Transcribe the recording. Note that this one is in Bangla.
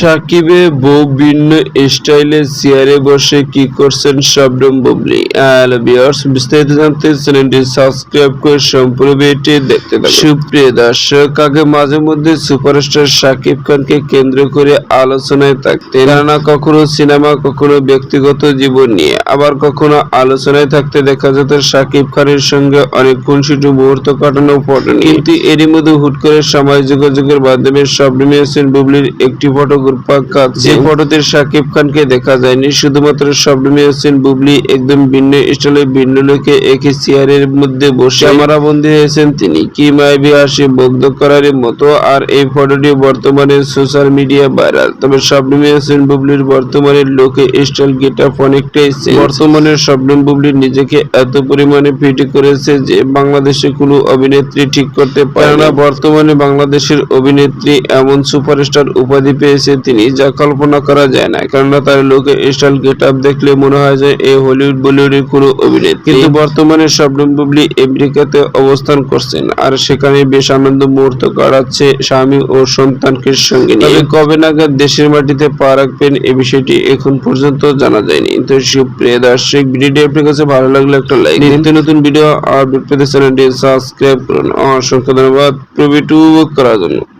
সাকিবে বউ ভিন্ন স্টাইলে চেয়ারে বসে কি করছেন শবনম বুবলি। হ্যালো বিস্তারিত জানতে চ্যানেলটি সাবস্ক্রাইব করে সম্পূর্ণ ভিডিওটি দেখতে থাকুন। সুপ্রিয় দর্শক, আগে মাঝে মধ্যে সুপারস্টার সাকিব খানকে কেন্দ্র করে আলোচনায় থাকতেন। না কখনো সিনেমা, কখনো ব্যক্তিগত জীবন নিয়ে। আবার কখনো আলোচনায় থাকতে দেখা যেত সাকিব খানের সঙ্গে অনেক খুনসুটি মুহূর্ত কাটানো ফটো কিন্তু এরই মধ্যে হুট করে সামাজিক যোগাযোগের মাধ্যমে শবনম ইয়াসিন বুবলির একটি ফটো খাচ্ছে যে ফটোতে সাকিব খানকে দেখা যায়নি শুধুমাত্র শবনম ইয়াসিন বুবলি একদম ভিন্ন স্টাইলে ভিন্ন লোকে একই চেয়ারের মধ্যে বসে। ক্যামেরা বন্দী হয়েছেন তিনি। কি মায়াবী হাসি মুগ্ধ করার মতো। আর এই ফটোটি বর্তমানে সোশ্যাল মিডিয়া ভাইরাল। তবে শবনম হোসেন বুবলির বর্তমানে লোকে স্টাইল গেটআপ অনেকটাই। বর্তমানে শবনম বুবলি নিজেকে এত পরিমাণে ফিটি করেছে যে বাংলাদেশে কোনো অভিনেত্রী ঠিক করতে পারে না বর্তমানে বাংলাদেশের অভিনেত্রী এমন সুপারস্টার উপাধি পেয়েছে তিনি যা কল্পনা করা যায় না, কেননা তার লোকে স্টাইল গেট আপ দেখলে মনে হয় যে এই হলিউড বলিউডের কোনো অভিনেত্রী। কিন্তু বর্তমানে শবনম বুবলি আমেরিকাতে অবস্থান করছেন আর সেখানে বেশ আনন্দ মুহূর্ত কাটাচ্ছে স্বামী ও সন্তানকে সঙ্গে নিয়ে। কবে নাগাদ দেশের মাটিতে পা রাখবেন এ বিষয়টি এখন পর্যন্ত জানা যায়নি। তো সুপ্রিয় দর্শক, ভিডিওটি আপনার কাছে ভালো লাগলে একটা লাইক নিত্য নতুন ভিডিও আপডেট পেতে চ্যানেলটি সাবস্ক্রাইব করুন। অসংখ্য ধন্যবাদ। প্রবিটু করার জন্য।